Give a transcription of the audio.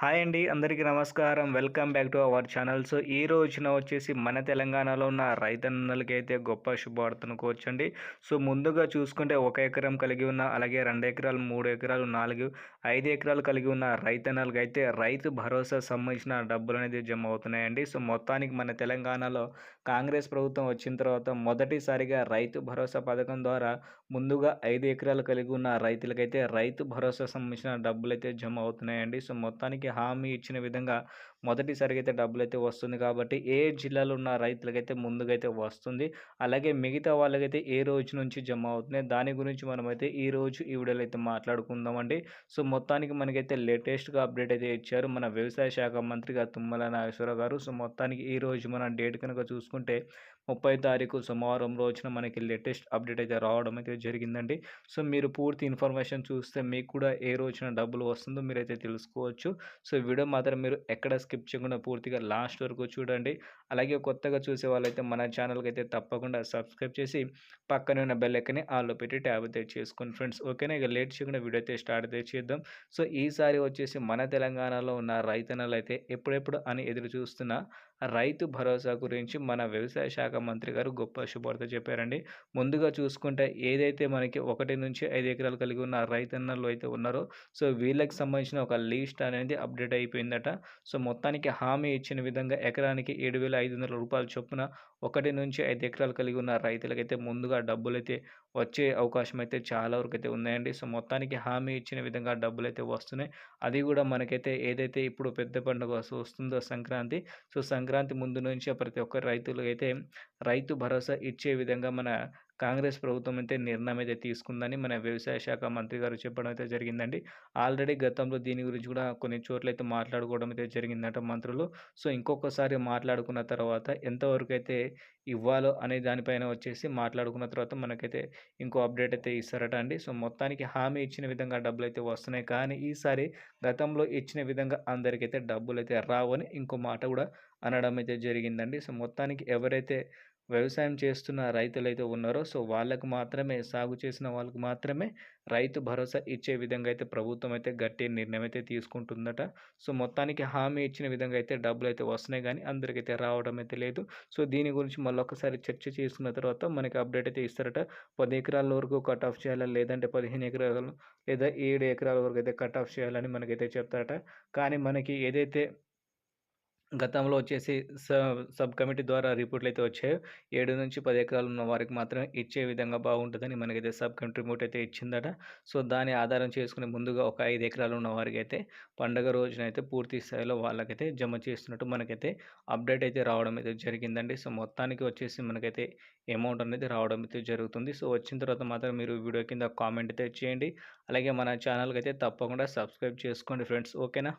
Hi అండి అందరికీ నమస్కారం. Welcome back to our channel. So ఈ రోజున వచ్చేసి మన తెలంగాణలో ఉన్న రైతన్నలకి అయితే గొప్ప శుభార్తను కోర్చండి. సో ముందుగా చూసుకుంటే ఒక ఎకరం కలిగి ఉన్న అలాగే రెండు ఎకరాలు మూడు ఎకరాలు నాలుగు ఐదు ఎకరాలు కలిగి ఉన్న రైతన్నలకి అయితే రైతు భరోసా సంబంధించిన డబ్బులు అనేది జమ అవుతున్నాయండి. సో మొత్తానికి మన తెలంగాణలో కాంగ్రెస్ ప్రభుత్వం వచ్చిన తర్వాత మొదటిసారిగా రైతు భరోసా పథకం ద్వారా ముందుగా ఐదు ఎకరాలు కలిగి ఉన్న రైతులకైతే రైతు భరోసా సంబంధించిన డబ్బులు అయితే జమ అవుతున్నాయండి. సో మొత్తానికి హామీ ఇచ్చిన విధంగా మొదటిసారిగా అయితే డబ్బులు అయితే వస్తుంది కాబట్టి ఏ జిల్లాలో ఉన్న రైతులకైతే ముందుగా అయితే వస్తుంది. అలాగే మిగతా వాళ్ళకైతే ఏ రోజు నుంచి జమ అవుతుంది దాని గురించి మనమైతే ఈ రోజు ఈ వీడియోలో అయితే మాట్లాడుకుందామండి. సో మొత్తానికి మనకైతే లేటెస్ట్గా అప్డేట్ అయితే ఇచ్చారు మన వ్యవసాయ శాఖ మంత్రిగా తుమ్మల నాగేశ్వరరావు గారు. సో మొత్తానికి ఈ రోజు మన డేట్ కనుక చూసుకుంటే ముప్పై తారీఖు సోమవారం రోజున మనకి లేటెస్ట్ అప్డేట్ అయితే రావడం అయితే జరిగిందండి. సో మీరు పూర్తి ఇన్ఫర్మేషన్ చూస్తే మీకు కూడా ఏ రోజున డబ్బులు వస్తుందో మీరైతే తెలుసుకోవచ్చు. సో వీడియో మాత్రం మీరు ఎక్కడ స్కిప్ చేయకుండా పూర్తిగా లాస్ట్ వరకు చూడండి. అలాగే కొత్తగా చూసే వాళ్ళైతే మన ఛానల్కి అయితే తప్పకుండా సబ్స్క్రైబ్ చేసి పక్కనే ఉన్న బెల్ ఎక్కని ఆల్లో పెట్టి ట్యాబ్ అయితే చేసుకోండి ఫ్రెండ్స్. ఓకేనా? ఇక లేట్ చేయకుండా వీడియో అయితే స్టార్ట్ అయితే చేద్దాం. సో ఈసారి వచ్చేసి మన తెలంగాణలో ఉన్న రైతన్నలు అయితే ఎప్పుడెప్పుడు అని ఎదురు చూస్తున్న రైతు భరోసా గురించి మన వ్యవసాయ శాఖ మంత్రి గారు గొప్ప శుభార్త చెప్పారండి. ముందుగా చూసుకుంటే ఏదైతే మనకి ఒకటి నుంచి ఐదు ఎకరాలు కలిగి ఉన్న రైతన్నలు అయితే ఉన్నారో సో వీళ్ళకి సంబంధించిన ఒక లిస్ట్ అనేది అప్డేట్ అయిపోయిందట. సో మొత్తానికి హామీ ఇచ్చిన విధంగా ఎకరానికి ఏడు వేల ఐదు వందల రూపాయల చొప్పున ఒకటి నుంచి ఐదు ఎకరాలు కలిగి ఉన్న రైతులకైతే ముందుగా డబ్బులు అయితే వచ్చే అవకాశం అయితే చాలా వరకు అయితే ఉన్నాయండి. సో మొత్తానికి హామీ ఇచ్చిన విధంగా డబ్బులు అయితే వస్తున్నాయి. అది కూడా మనకైతే ఏదైతే ఇప్పుడు పెద్ద పండుగ వస్తుందో సంక్రాంతి సో సంక్రాంతి ముందు నుంచి ప్రతి ఒక్క రైతులు అయితే రైతు భరోసా ఇచ్చే విధంగా మన కాంగ్రెస్ ప్రభుత్వం అయితే నిర్ణయం అయితే తీసుకుందని మన వ్యవసాయ శాఖ మంత్రి గారు చెప్పడం అయితే జరిగిందండి. ఆల్రెడీ గతంలో దీని గురించి కూడా కొన్ని చోట్ల అయితే మాట్లాడుకోవడం అయితే జరిగిందట మంత్రులు. సో ఇంకొకసారి మాట్లాడుకున్న తర్వాత ఎంతవరకు అయితే ఇవ్వాలో అనే దానిపైన వచ్చేసి మాట్లాడుకున్న తర్వాత మనకైతే ఇంకో అప్డేట్ అయితే ఇస్తారట అండి. సో మొత్తానికి హామీ ఇచ్చిన విధంగా డబ్బులు అయితే వస్తున్నాయి. కానీ ఈసారి గతంలో ఇచ్చిన విధంగా అందరికైతే డబ్బులు అయితే రావని ఇంకో మాట కూడా అనడం అయితే జరిగిందండి. సో మొత్తానికి ఎవరైతే వ్యవసాయం చేస్తున్న రైతులైతే ఉన్నారో సో వాళ్ళకు మాత్రమే సాగు చేసిన వాళ్ళకు మాత్రమే రైతు భరోసా ఇచ్చే విధంగా అయితే ప్రభుత్వం అయితే గట్టి నిర్ణయం అయితే తీసుకుంటుందట. సో మొత్తానికి హామీ ఇచ్చిన విధంగా అయితే డబ్బులు అయితే వస్తున్నాయి కానీ అందరికైతే రావడం అయితే లేదు. సో దీని గురించి మళ్ళీ ఒకసారి చర్చ చేసుకున్న తర్వాత మనకి అప్డేట్ అయితే ఇస్తారట. పది ఎకరాల వరకు కట్ ఆఫ్ చేయాలా? లేదంటే పదిహేను ఎకరాలు లేదా ఏడు ఎకరాల వరకు అయితే కట్ ఆఫ్ చేయాలని మనకైతే చెప్తారట. కానీ మనకి ఏదైతే గతంలో వచ్చేసి సబ్ కమిటీ ద్వారా రిపోర్ట్లు అయితే వచ్చాయో. ఏడు నుంచి పది ఎకరాలు ఉన్న వారికి మాత్రమే ఇచ్చే విధంగా బాగుంటుందని మనకైతే సబ్ కమిటీ రిపోర్ట్ అయితే ఇచ్చిందట. సో దాని ఆధారం చేసుకుని ముందుగా ఒక ఐదు ఎకరాలు ఉన్న వారికి అయితే పండగ రోజున అయితే పూర్తి స్థాయిలో వాళ్ళకైతే జమ చేస్తున్నట్టు మనకైతే అప్డేట్ అయితే రావడం అయితే జరిగిందండి. సో మొత్తానికి వచ్చేసి మనకైతే అమౌంట్ అనేది రావడం అయితే జరుగుతుంది. సో వచ్చిన తర్వాత మాత్రం మీరు వీడియో కింద కామెంట్ అయితే చేయండి. అలాగే మన ఛానల్కి అయితే తప్పకుండా సబ్స్క్రైబ్ చేసుకోండి ఫ్రెండ్స్. ఓకేనా?